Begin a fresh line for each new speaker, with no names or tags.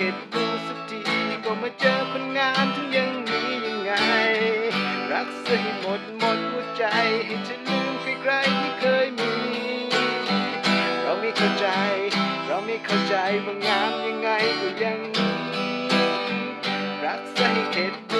ก็บตัวสักทีก็มาเจอคนงาทั้งยังมียังไง รักเสียหมดหมดหัวใจ ให้เธอลืมใครๆที่เคยมี เราไม่เข้าใจ เราไม่เข้าใจว่างามยังไงก็ยัง รักใส่เข็ดตัว